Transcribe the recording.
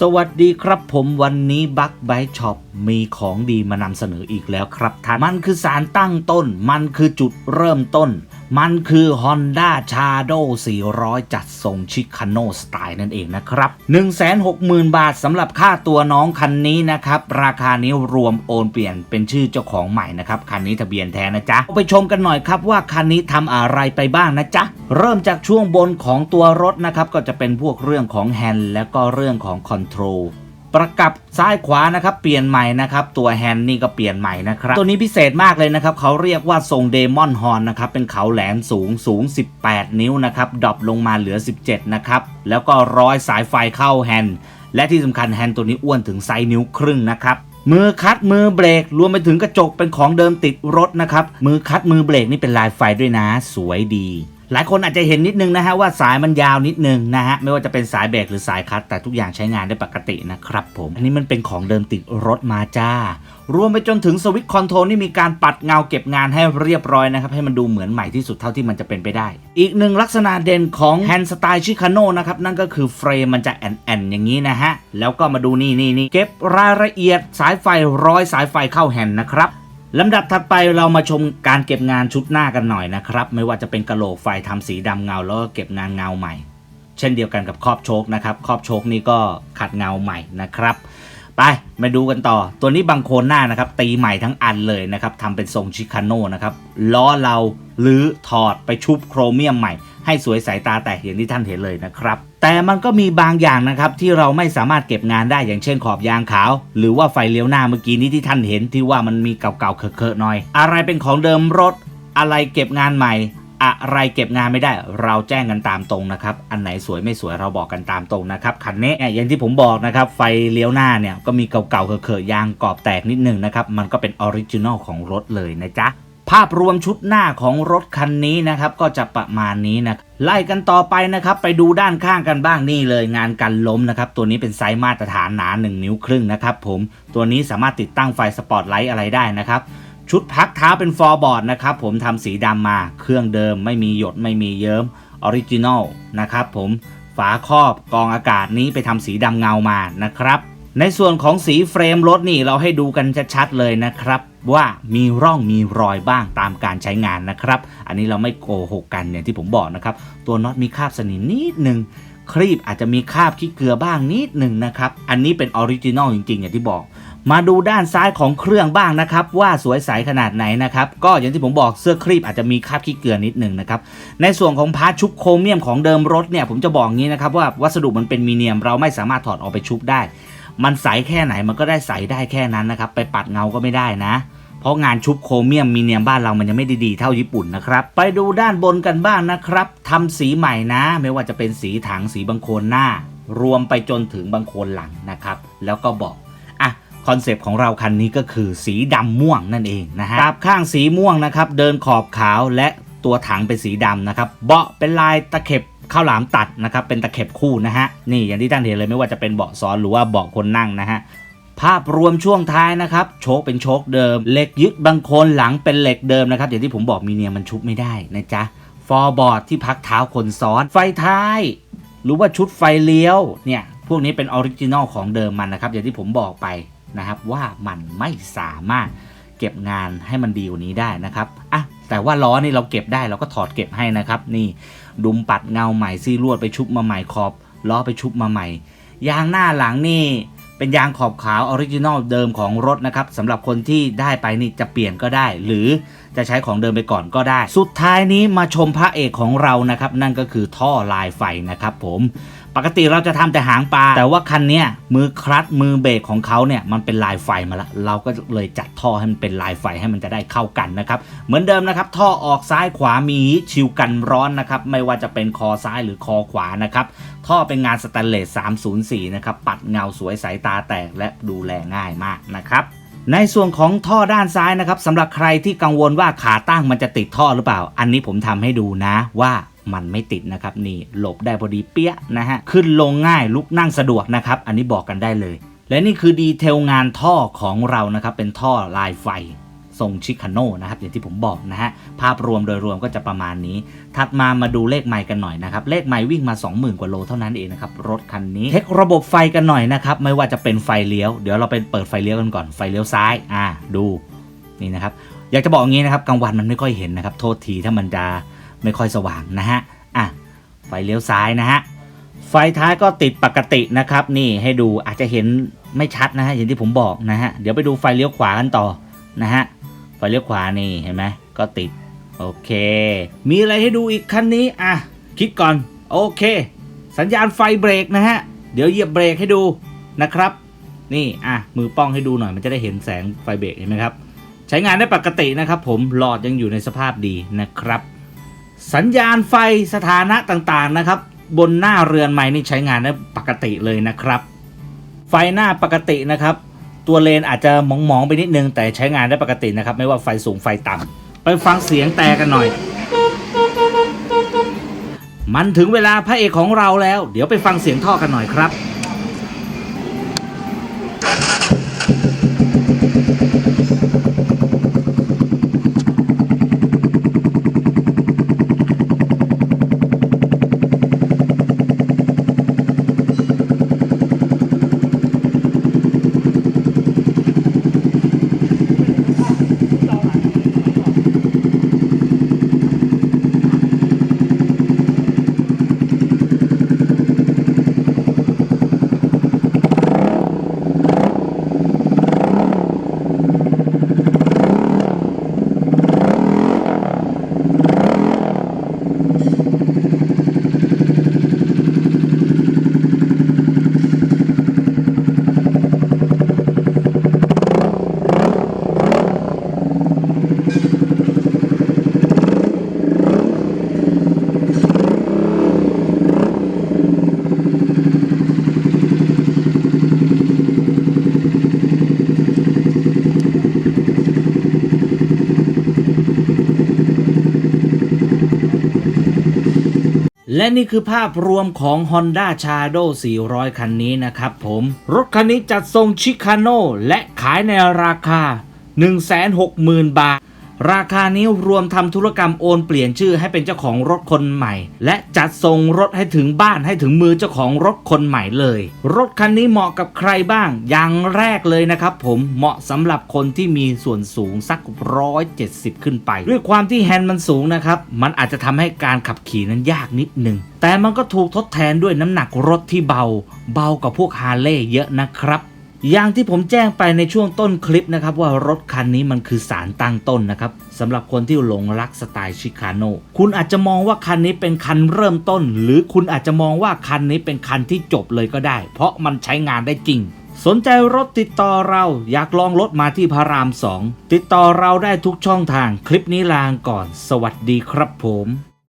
สวัสดีครับผมวันนี้บัคไบช็อปมีของดีมานำเสนออีกแล้วครับท่านมันคือสารตั้งต้น มันคือจุดเริ่มต้น มันคือ Honda Shadow 400 จัดทรงชิคาโนสไตล์นั่นเองนะครับ 160,000 บาทสำหรับค่าตัวน้องคันนี้นะครับ ราคานี้รวมโอนเปลี่ยนเป็นชื่อเจ้าของใหม่นะครับ คันนี้ทะเบียนแท้นะจ๊ะไปชมกันหน่อยครับว่าคันนี้ทำอะไรไปบ้างนะจ๊ะ เริ่มจากช่วงบนของตัวรถนะครับ ก็จะเป็นพวกเรื่องของแฮนด์และก็เรื่องของคอนโทรล ประกับซ้ายขวานะครับเปลี่ยนใหม่นะครับตัวแฮนด์นี่ก็เปลี่ยนใหม่นะครับตัวนี้พิเศษมากเลยนะครับเขาเรียกว่าทรงเดมอนฮอนนะครับเป็นเขาแหลมสูงสูง 18 นิ้วนะครับดรอปลงมาเหลือ 17 นะครับแล้วก็ร้อยสายไฟเข้าแฮนด์และที่สำคัญแฮนด์ตัวนี้อ้วนถึงไซส์นิ้วครึ่งนะครับมือคัดมือเบรกรวมไปถึงกระจกเป็นของเดิมติดรถนะครับมือคัดมือเบรกนี่เป็นลายไฟด้วยนะ สวยดี หลายคนอาจจะเห็นนิดนึงนะฮะว่าสายมันยาวนิดนึงนะฮะไม่ว่าจะเป็นสายเบรกหรือสายคัดแต่ทุกอย่างใช้งานได้ปกตินะครับผมอันนี้มันเป็นของเดิมติดรถมาจ้ารวมไปจนถึงสวิตช์คอนโทรลนี่มีการปัดเงาเก็บงานให้เรียบร้อยนะครับ ให้มันดูเหมือนใหม่ที่สุดเท่าที่มันจะเป็นไปได้ อีกหนึ่งลักษณะเด่นของแฮนด์สไตล์ชิคาโนนะครับ นั่นก็คือเฟรมมันจะแอนๆอย่างนี้นะฮะ แล้วก็มาดูนี่นี่นี่เก็บรายละเอียดสายไฟร้อยสายไฟเข้าแฮนด์นะครับ ลำดับถัดไปเรามาชมการเก็บงานชุดหน้ากันหน่อยนะครับ ไม่ว่าจะเป็นกระโหลกไฟทำสีดำเงาแล้วก็เก็บงานเงาใหม่ เช่นเดียวกันกับครอบโชคนะครับครอบโชคนี่ก็ขัดเงาใหม่นะครับ ไปมาดูกันต่อ ตัวนี้บางโคนหน้านะครับ ตีใหม่ทั้งอันเลยนะครับทำเป็นทรงชิคาโน่นะครับล้อเราหรือถอดไปชุบโครเมียมใหม่ ให้สวยสายตาแตกอย่างที่ท่านเห็นเลยนะครับ แต่มันก็มีบางอย่างนะครับที่เราไม่สามารถเก็บงานได้อย่างเช่นขอบยางขาว หรือว่าไฟเลี้ยวหน้าเมื่อกี้นี้ที่ท่านเห็นที่ว่ามันมีเก่าๆเคอะๆหน่อย อะไรเป็นของเดิมรถ อะไรเก็บงานใหม่ อะไรเก็บงานไม่ได้ เราแจ้งกันตามตรงนะครับ อันไหนสวยไม่สวยเราบอกกันตามตรงนะครับคันนี้เนี่ยอย่างที่ผมบอกนะครับไฟเลี้ยวหน้าเนี่ยก็มีเก่าๆเคอะๆยางกรอบแตกนิดนึงนะครับมันก็เป็นออริจินอลของรถเลยนะจ๊ะ ภาพรวมชุดหน้าของรถคันนี้นะครับก็จะประมาณนี้นะไล่กันต่อไปนะครับไปดูด้านข้างกันบ้างนี่เลยงานกันล้มนะครับตัวนี้เป็นไซส์มาตรฐานหนา 1 นิ้วครึ่งนะครับผมตัวนี้สามารถติดตั้งไฟสปอตไลท์อะไรได้นะครับชุดพักเท้าเป็นฟอร์บอร์ดนะครับผมทำสีดำมาเครื่องเดิมไม่มีหยดไม่มีเยิ้มออริจินอลนะครับผมฝาครอบกองอากาศนี้ไปทำสีดำเงามานะครับ ในส่วนของสีเฟรมรถนี่เราให้ดูกันชัดๆเลยนะครับ ว่ามีร่องมีรอยบ้างตามการใช้งานนะครับ อันนี้เราไม่โกหกกันอย่างที่ผมบอกนะครับ ตัวน็อตมีคราบสนิมนิดนึงครีบอาจจะมีคราบขี้เกลือบ้างนิดหนึ่งนะครับ อันนี้เป็นออริจินอลจริงๆ อย่างที่บอก มาดูด้านซ้ายของเครื่องบ้างนะครับ ว่าสวยใสขนาดไหนนะครับ ก็อย่างที่ผมบอกเสื้อครีบอาจจะมีคราบขี้เกลือนิดหนึ่งนะครับ ในส่วนของพาร์ทชุบโครเมียมของเดิมรถเนี่ยผมจะบอกงี้นะครับว่าวัสดุมันเป็นมีเนียมเราไม่สามารถถอดออกไปชุบได้ มันใสแค่ไหนมันก็ได้ใสได้แค่นั้นนะครับ ไปปัดเงาก็ไม่ได้นะ ราะงานชุบโครเมียมมีเนียมบ้านเรามันยังไม่ด้ดีเท่าญี่ปุ่นนะครับ ไปดูด้านบนกันบ้างนะครับทำสีใหม่นะ ไม่ว่าจะเป็นสีถังสีบังโคนหน้า รวมไปจนถึงบังโคนหลังนะครับ แล้วก็บอกอะคอนเซปต์ของเราคันนี้ก็คือสีดำม่วงนั่นเองนะฮะกราบข้างสีม่วงนะครับเดินขอบขาวและตัวถังเป็นสีดำนะครับเบาะเป็นลายตะเข็บข้าวหลามตัดนะครับเป็นตะเข็บคู่นะฮะนี่อย่างที่ท่านเห็นเลยไม่ว่าจะเป็นเบาะซ้อนหรือว่าเบาะคนนั่งนะฮะ ภาพรวมช่วงท้ายนะครับโชคเป็นโชคเดิม เหล็กยึดบางคนหลังเป็นเหล็กเดิมนะครับอย่างที่ผมบอกมีเนียมมันชุบไม่ได้นะจ๊ะฟอร์บอร์ดที่พักเท้าคนซ้อนไฟท้าย หรือว่าชุดไฟเลี้ยวเนี่ยพวกนี้เป็นออริจินอลของเดิมมันนะครับอย่างที่ผมบอกไปนะครับว่ามันไม่สามารถเก็บงานให้มันดีกว่านี้ได้นะครับอะแต่ว่าล้อนี่เราเก็บได้เราก็ถอดเก็บให้นะครับ นี่ดุมปัดเงาใหม่ซี่ลวดไปชุบมาใหม่ขอบล้อไปชุบมาใหม่ยางหน้าหลังนี่ เป็นยางขอบขาวออริจินอลเดิมของรถนะครับสำหรับคนที่ได้ไปนี่จะเปลี่ยนก็ได้ หรือจะใช้ของเดิมไปก่อนก็ได้ สุดท้ายนี้มาชมพระเอกของเรานะครับ นั่นก็คือท่อลายไฟนะครับผม ปกติเราจะทำแต่หางปลา แต่ว่าคันนี้มือคลัตช์มือเบรกของเขาเนี่ยมันเป็นลายไฟมาละเราก็เลยจัดท่อให้มันเป็นลายไฟให้มันจะได้เข้ากันนะครับ เหมือนเดิมนะครับ ท่อออกซ้ายขวามีชิวกันร้อนนะครับ ไม่ว่าจะเป็นคอซ้ายหรือคอขวานะครับท่อเป็นงานสแตนเลส 304 นะครับ ปัดเงาสวยสายตาแตกและดูแลง่ายมากนะครับในส่วนของท่อด้านซ้ายนะครับสำหรับใครที่กังวลว่าขาตั้งมันจะติดท่อหรือเปล่า อันนี้ผมทำให้ดูนะว่า มันไม่ติดนะครับนี่หลบได้พอดีเปี้ยนะฮะขึ้นลงง่ายลุกนั่งสะดวกนะครับอันนี้บอกกันได้เลย และนี่คือดีเทลงานท่อของเรานะครับเป็นท่อลายไฟทรงชิคาโน่นะครับอย่างที่ผมบอกนะฮะภาพรวมโดยรวมก็จะประมาณนี้ ถัดมามาดูเลขไมล์กันหน่อยนะครับ เลขไมล์วิ่งมา 20,000 กว่าโลเท่านั้นเองนะครับ รถคันนี้เทคระบบไฟกันหน่อยนะครับ ไม่ว่าจะเป็นไฟเลี้ยว เดี๋ยวเราไปเปิดไฟเลี้ยวกันก่อนไฟเลี้ยวซ้ายอ่าดูนี่นะครับ อยากจะบอกอย่างนี้นะครับกลางวันมันไม่ค่อยเห็นนะครับ โทษทีถ้ามันจะ ไม่ค่อยสว่างนะฮะอะไฟเลี้ยวซ้ายนะฮะไฟท้ายก็ติดปกตินะครับ นี่ให้ดูอาจจะเห็นไม่ชัดนะฮะอย่างที่ผมบอกนะฮะเดี๋ยวไปดูไฟเลี้ยวขวากันต่อนะฮะไฟเลี้ยวขวานี่เห็นไหมก็ติดโอเค มีอะไรให้ดูอีกคันนี้อะคิดก่อนโอเค สัญญาณไฟเบรกนะฮะเดี๋ยวเหยียบเบรกให้ดูนะครับ นี่อะมือป้องให้ดูหน่อยมันจะได้เห็นแสงไฟเบรกเห็นไหมครับ ใช้งานได้ปกตินะครับ ผมหลอดยังอยู่ในสภาพดีนะครับ สัญญาณไฟสถานะต่างๆนะครับ บนหน้าเรือนไม้นี่ใช้งานได้ปกติเลยนะครับ ไฟหน้าปกตินะครับ ตัวเลนอาจจะมองๆไปนิดนึง แต่ใช้งานได้ปกตินะครับ ไม่ว่าไฟสูงไฟต่ำไปฟังเสียงแต่กันหน่อย มันถึงเวลาพระเอกของเราแล้ว เดี๋ยวไปฟังเสียงท่อกันหน่อยครับ และนี่คือภาพรวมของ Honda Shadow 400 คันนี้นะครับผม รถคันนี้จัดทรงชิคาโนและขายในราคา 160,000 บาท ราคานี้รวมทำธุรกรรมโอนเปลี่ยนชื่อให้เป็นเจ้าของรถคนใหม่ และจัดส่งรถให้ถึงบ้านให้ถึงมือเจ้าของรถคนใหม่เลย รถคันนี้เหมาะกับใครบ้าง อย่างแรกเลยนะครับผมเหมาะสำหรับคนที่มีส่วนสูงสัก 170 ขึ้นไป ด้วยความที่แฮนด์มันสูงนะครับมันอาจจะทำให้การขับขี่นั้นยากนิดนึงแต่มันก็ถูกทดแทนด้วยน้ำหนักรถที่เบา เบากว่าพวกฮาร์เลย์เยอะนะครับ อย่างที่ผมแจ้งไปในช่วงต้นคลิปนะครับว่ารถคันนี้มันคือสารตั้งต้นนะครับสำหรับคนที่หลงรักสไตล์ชิคาโนคุณอาจจะมองว่าคันนี้เป็นคันเริ่มต้น หรือคุณอาจจะมองว่าคันนี้เป็นคันที่จบเลยก็ได้ เพราะมันใช้งานได้จริง สนใจรถติดต่อเราอยากลองรถมาที่พระราม 2 ติดต่อเราได้ทุกช่องทางคลิปนี้ลางก่อน สวัสดีครับผม